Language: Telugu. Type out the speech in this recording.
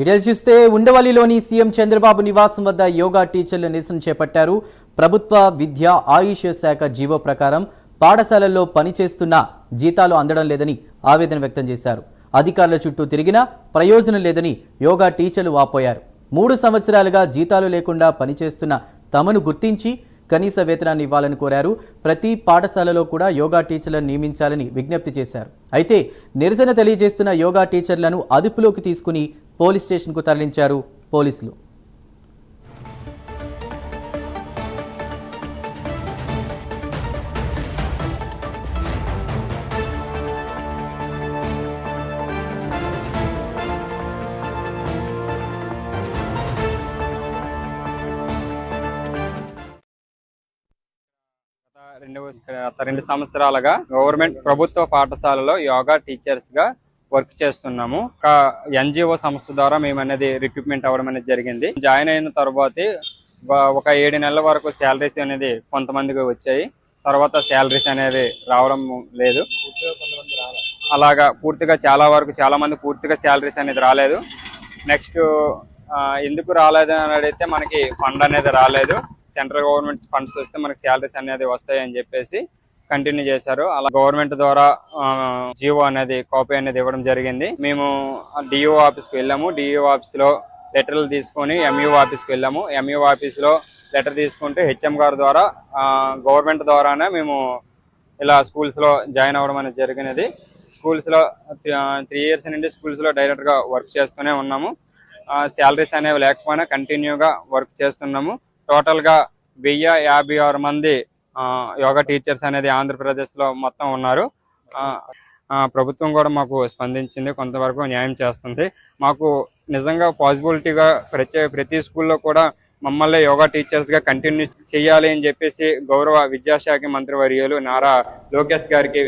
డీటెయిల్స్ చూస్తే ఉండవల్లిలోని సీఎం చంద్రబాబు నివాసం వద్ద యోగా టీచర్లు నిరసన చేపట్టారు. ప్రభుత్వ విద్య ఆయుష్ శాఖ జీవో ప్రకారం పాఠశాలల్లో పనిచేస్తున్న జీతాలు అందడం లేదని ఆవేదన వ్యక్తం చేశారు. అధికారుల చుట్టూ తిరిగినా ప్రయోజనం లేదని యోగా టీచర్లు వాపోయారు. మూడు సంవత్సరాలుగా జీతాలు లేకుండా పనిచేస్తున్న తమను గుర్తించి కనీస వేతనాన్ని ఇవ్వాలని కోరారు. ప్రతి పాఠశాలలో కూడా యోగా టీచర్లను నియమించాలని విజ్ఞప్తి చేశారు. అయితే నిరసన తెలియజేస్తున్న యోగా టీచర్లను అదుపులోకి తీసుకుని పోలీస్ స్టేషన్కు తరలించారు పోలీసులు. రెండు రెండు సంవత్సరాలుగా గవర్నమెంట్ ప్రభుత్వ పాఠశాలలో యోగా టీచర్స్గా వర్క్ చేస్తున్నాము. ఒక ఎన్జిఓ సంస్థ ద్వారా మేము అనేది రిక్రూట్మెంట్ అవ్వడం అనేది జరిగింది. జాయిన్ అయిన తర్వాత ఒక ఏడు నెలల వరకు శాలరీస్ అనేది కొంతమందికి వచ్చాయి. తర్వాత శాలరీస్ అనేది రావడం లేదు. అలాగా పూర్తిగా చాలా వరకు చాలా మంది పూర్తిగా శాలరీస్ అనేది రాలేదు. నెక్స్ట్ ఎందుకు రాలేదు అని అడిగితే మనకి ఫండ్ అనేది రాలేదు. సెంట్రల్ గవర్నమెంట్ ఫండ్స్ వస్తే మనకి శాలరీస్ అనేది వస్తాయి అని చెప్పేసి కంటిన్యూ చేశారు. అలా గవర్నమెంట్ ద్వారా జియో అనేది కాపీ అనేది ఇవ్వడం జరిగింది. మేము డిఓ ఆఫీస్కి వెళ్ళాము. డిఓ ఆఫీస్లో లెటర్లు తీసుకొని ఆఫీస్ ఆఫీస్కి వెళ్ళాము. ఎంఈఓ ఆఫీస్లో లెటర్ తీసుకుంటే హెచ్ఎం గారి ద్వారా గవర్నమెంట్ ద్వారానే మేము ఇలా స్కూల్స్లో జాయిన్ అవ్వడం అనేది జరిగినది. స్కూల్స్లో త్రీ ఇయర్స్ నుండి స్కూల్స్లో డైరెక్ట్గా వర్క్ చేస్తూనే ఉన్నాము. శాలరీస్ అనేవి లేకపోయినా కంటిన్యూగా వర్క్ చేస్తున్నాము. టోటల్గా వెయ్యి యాభై ఆరు మంది యోగా టీచర్స్ అనేది ఆంధ్రప్రదేశ్లో మొత్తం ఉన్నారు. ప్రభుత్వం కూడా మాకు స్పందించింది కొంతవరకు న్యాయం చేస్తుంది. మాకు నిజంగా పాసిబిలిటీగా ప్రతి ప్రతి స్కూల్లో కూడా మమ్మల్ని యోగా టీచర్స్గా కంటిన్యూ చేయాలి అని చెప్పేసి గౌరవ విద్యాశాఖ మంత్రి వర్యులు నారా లోకేష్ గారికి